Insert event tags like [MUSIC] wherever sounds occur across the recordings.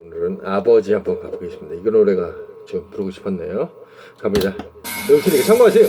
오늘은 아버지 한번 가보겠습니다. 이 노래가 좀 부르고 싶었네요. 갑니다. 영철이가 참고하세요.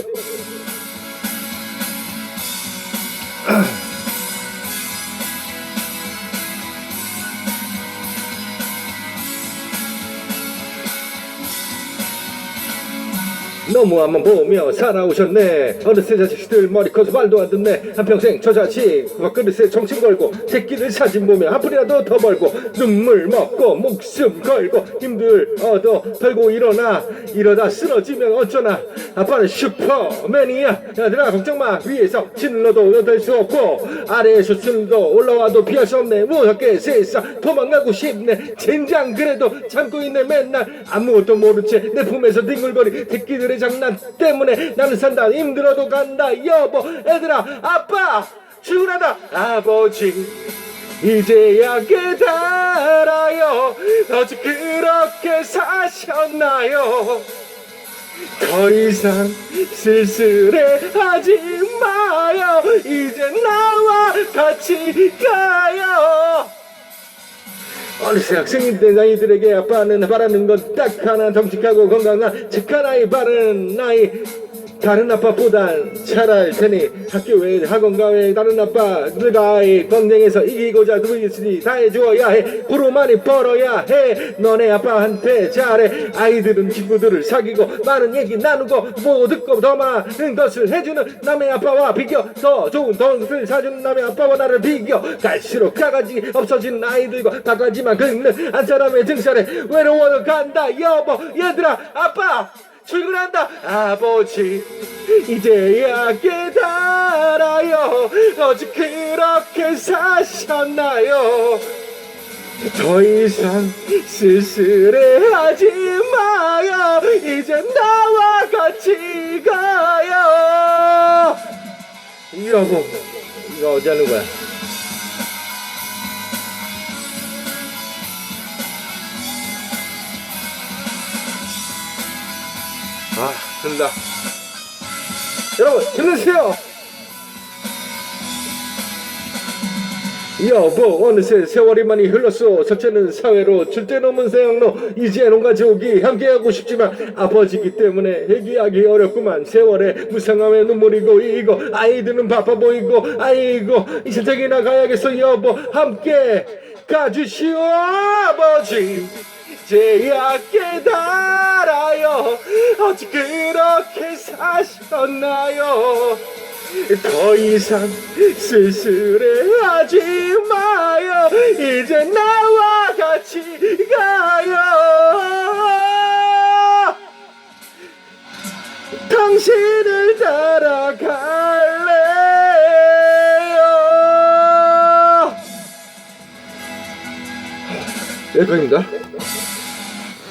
너무 앞만 보며 살아오셨네. 어느새 자식들 머리 커서 말도 안 듣네. 한평생 저 자식 밥그릇에 정신 걸고 새끼들 사진 보며 한 푼이라도 더 벌고 눈물 먹고 목숨 걸고 힘들 얻어 털고 일어나. 이러다 쓰러지면 어쩌나. 아빠는 슈퍼맨이야 얘들아 걱정마. 위에서 질러도 얻을 수 없고 아래에서 술도 올라와도 피할 수 없네. 무섭게 세상 도망가고 싶네. 젠장 그래도 참고 있네 맨날. 아무것도 모른 채 내 품에서 뒹굴거리 새끼들의 장난 때문에 나는 산다. 힘들어도 간다. 여보 애들아 아빠 출근한다. 아버지 이제야 깨달아요. 어찌 그렇게 사셨나요? 더 이상 쓸쓸해하지 마요. 이제 나와 같이 가요 어느새 학생이 된 아이들에게 아빠는 바라는 건 딱 하나 정직하고 건강한 착한 아이 바라는 아이 다른 아빠보단 잘할 테니 학교 외 학원가 외 다른 아빠들과 아이 경쟁에서 이기고자 누구이으니 다 해주어야 해. 부로 많이 벌어야 해. 너네 아빠한테 잘해. 아이들은 친구들을 사귀고 많은 얘기 나누고 뭐 듣고 더 많은 것을 해주는 남의 아빠와 비교. 더 좋은 돈을 사주는 남의 아빠와 나를 비교. 갈수록 가가지 없어진 아이들과 바가지만 긁는 한 사람의 등살에 외로워도 간다. 여보 얘들아 아빠 출근한다. 아버지 이제야 깨달아요. 어찌 그렇게 사셨나요? 더 이상 쓸쓸해하지 마요. 이제 나와 같이 가요. 여보 이거 어디 하는 거야 아 된다. 여러분 힘내세요. 여보 어느새 세월이 많이 흘렀어 첫째는 사회로 줄대 넘은 세상로 이제 농가 지옥이 함께하고 싶지만 아버지기 때문에 얘기하기 어렵구만. 세월에 무상함에 눈물이 고이고 아이들은 바빠 보이고 아이고 이 세상이나 가야겠어. 여보 함께 가주시오 아버지. 깨달 [LAUGHS] 어찌 그렇게 사셨나요? 더 이상 쓸쓸해하지 마요. 이제 나와 같이 가요. 당신을 따라갈래요. 여기까지입니다